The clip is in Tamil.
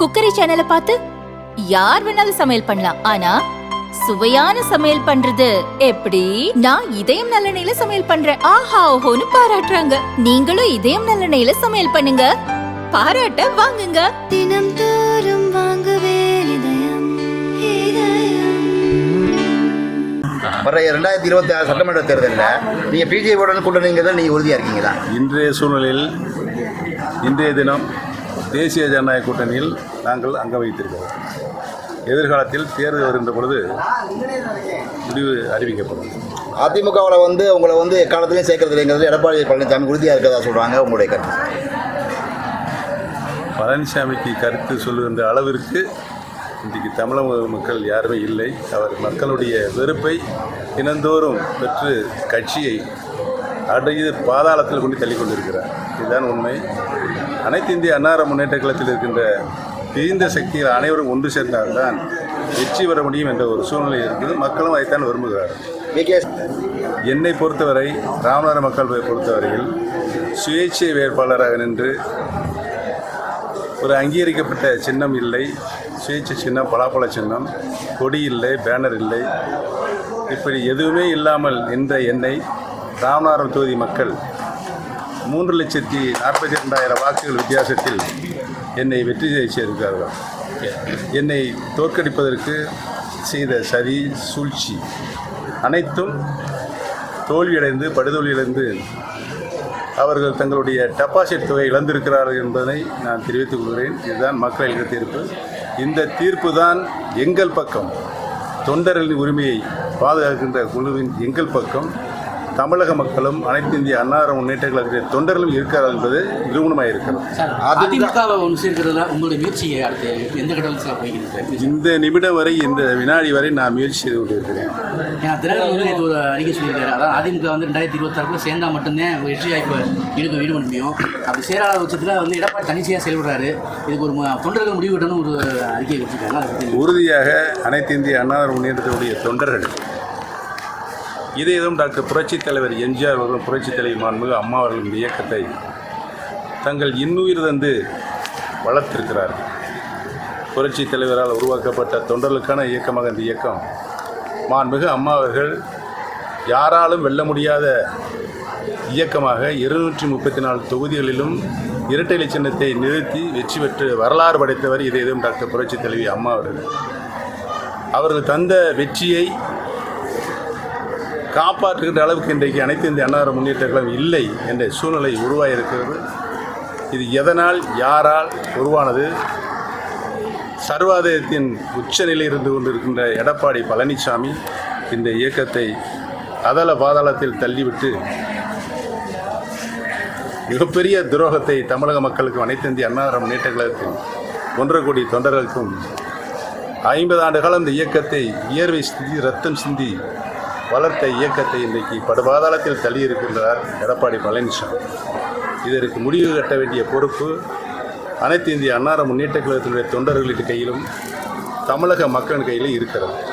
குக்கரி சேனலை பார்த்து யார் வேணாலும் சமையல் பண்ணலாம். ஆனா சுவையான சமையல் பண்றது எப்படி? நான் இதயம் நல்லெண்ணெயில சமையல் பண்றேன். ஆஹா ஓஹோன்னு பாராட்டுறாங்க. நீங்களும் இதயம் நல்லெண்ணெயில சமையல் பண்ணுங்க. பாராட்ட வாங்குங்க. தினம் தோறும் வாங்குவே இதயம் இதயம். வர ரெண்டாயிரத்தி இருபத்தி ஆறு சட்டமன்ற தேர்தலில் நீங்கள் பிஜேபியுடன் கூட்டணிங்கிறத நீங்கள் உறுதியாக இருக்கீங்களா? இன்றைய சூழ்நிலையில் இன்றைய தினம் தேசிய ஜனநாயக கூட்டணியில் நாங்கள் அங்க வைத்திருக்கிறோம். எதிர்காலத்தில் தேர்தல் வருகின்ற பொழுது முடிவு அறிவிக்கப்படும். அதிமுகவில் வந்து உங்களை வந்து எக்காலத்திலையும் சேர்க்கறது இல்லைங்கிறது எடப்பாடி பழனிசாமி உறுதியாக இருக்கிறதா சொல்கிறாங்க உங்களுடைய கருத்து? பழனிசாமிக்கு கருத்து சொல்லுகின்ற அளவிற்கு இன்றைக்கு தமிழக மக்கள் யாருமே இல்லை. அவர் மக்களுடைய வெறுப்பை தினந்தோறும் பெற்று கட்சியை அடைந்து பாதாளத்தில் கொண்டு தள்ளி கொண்டிருக்கிறார். இதுதான் உண்மை. அனைத்து இந்திய அன்னார முன்னேற்ற கழகத்தில் இருக்கின்ற பிரிந்த சக்திகள் அனைவரும் ஒன்று சேர்ந்தால்தான் வெற்றி பெற முடியும் என்ற ஒரு சூழ்நிலை இருக்குது. மக்களும் அதைத்தான் விரும்புகிறார்கள். என்னை பொறுத்தவரை ராமநாத மக்கள் பொறுத்தவரையில் சுயேட்சை வேட்பாளராக நின்று ஒரு அங்கீகரிக்கப்பட்ட சின்னம் இல்லை. சுயேட்சை சின்னம் பலாப்பழ சின்னம் கொடி இல்லை பேனர் இல்லை. இப்படி எதுவுமே இல்லாமல் நின்ற என்னை ராமநாதபுரம் தொகுதி மக்கள் மூன்று லட்சத்தி நாற்பத்தி ரெண்டாயிரம் வாக்குகள் வித்தியாசத்தில் என்னை வெற்றி செய்திருக்கிறார்கள். என்னை தோற்கடிப்பதற்கு செய்த சதி சூழ்ச்சி அனைத்தும் தோல்வியடைந்து படுதோல்வியடைந்து அவர்கள் தங்களுடைய டெபாசிட் தொகை இழந்திருக்கிறார்கள் என்பதை நான் தெரிவித்துக் கொள்கிறேன். இதுதான் மக்கள் எழுதிய தீர்ப்பு. இந்த தீர்ப்பு தான் எங்கள் பக்கம் தொண்டர்களின் உரிமையை பாதுகாக்கின்ற குழுவின் எங்கள் பக்கம். தமிழக மக்களும் அனைத்து இந்திய அன்னார முன்னேற்ற கழகத்தின் தொண்டர்களும் இருக்கிறார்கள் என்பது நிரூபணமாக இருக்கிறது இந்த நிமிடம் வரை இந்த வினாடி வரை நான் முயற்சி செய்து கொண்டிருக்கிறேன். அறிக்கை சொல்லியிருக்காரு. அதாவது அதிமுக வந்து ரெண்டாயிரத்தி இருபத்தாறுக்குள்ள சேர்ந்தா மட்டும்தான் வெற்றி வாய்ப்பு இடுக்க ஈடு பண்ண முடியும். அப்படி சேராத பட்சத்தில் வந்து எடப்பாடி தனிச்சையாக செயல்படுறாரு. இதுக்கு ஒரு தொண்டர்கள் முடிவு ஒரு அறிக்கை வச்சிருக்காங்க உறுதியாக அனைத்து இந்திய அன்னார முன்னேற்றத்துடைய தொண்டர்கள் இதேதும் டாக்டர் புரட்சித் தலைவர் எம்ஜிஆர் அவர்களும் புரட்சித் தலைவர் மாண்புமிகு அம்மா அவர்களின் இயக்கத்தை தங்கள் இன்னுயிர் தந்து வளர்த்திருக்கிறார்கள். புரட்சித் தலைவரால் உருவாக்கப்பட்ட தொண்டர்களுக்கான இயக்கமாக இந்த இயக்கம் மாண்புமிகு அம்மா அவர்கள் யாராலும் வெல்ல முடியாத இயக்கமாக இருநூற்றி முப்பத்தி நாலு தொகுதிகளிலும் இரட்டை சின்னத்தை நிறுத்தி வெற்றி பெற்று வரலாறு படைத்தவர் இதேதும் டாக்டர் புரட்சித் தலைவி அம்மா அவர்கள். அவர்கள் தந்த வெற்றியை காப்பாற்றுகின்ற அளவுக்கு இன்றைக்கு அனைத்து இந்திய அன்னார முன்னேற்ற கழகம் இல்லை என்ற சூழ்நிலை உருவாகியிருக்கிறது இது எதனால் யாரால் உருவானது? சர்வாதயத்தின் உச்சநிலை இருந்து கொண்டிருக்கின்ற எடப்பாடி பழனிசாமி இந்த இயக்கத்தை அதல பாதாளத்தில் தள்ளிவிட்டு மிகப்பெரிய துரோகத்தை தமிழக மக்களுக்கும் அனைத்து இந்திய அன்னார முன்னேற்ற கழகத்தின் ஒன்றரை கோடி தொண்டர்களுக்கும் ஐம்பது ஆண்டு காலம் இந்த இயக்கத்தை இயர்வை சிந்தி ரத்தம் சிந்தி வளர்த்த இயக்கத்தை இன்றைக்கு படுபாதாளத்தில் தள்ளியிருக்கின்றார் எடப்பாடி பழனிசாமி. இதற்கு முடிவு கட்ட வேண்டிய பொறுப்பு அனைத்து இந்திய அன்னார முன்னேற்ற கழகத்தினுடைய தொண்டர்களின் கையிலும் தமிழக மக்களின் கையிலும் இருக்கிறது.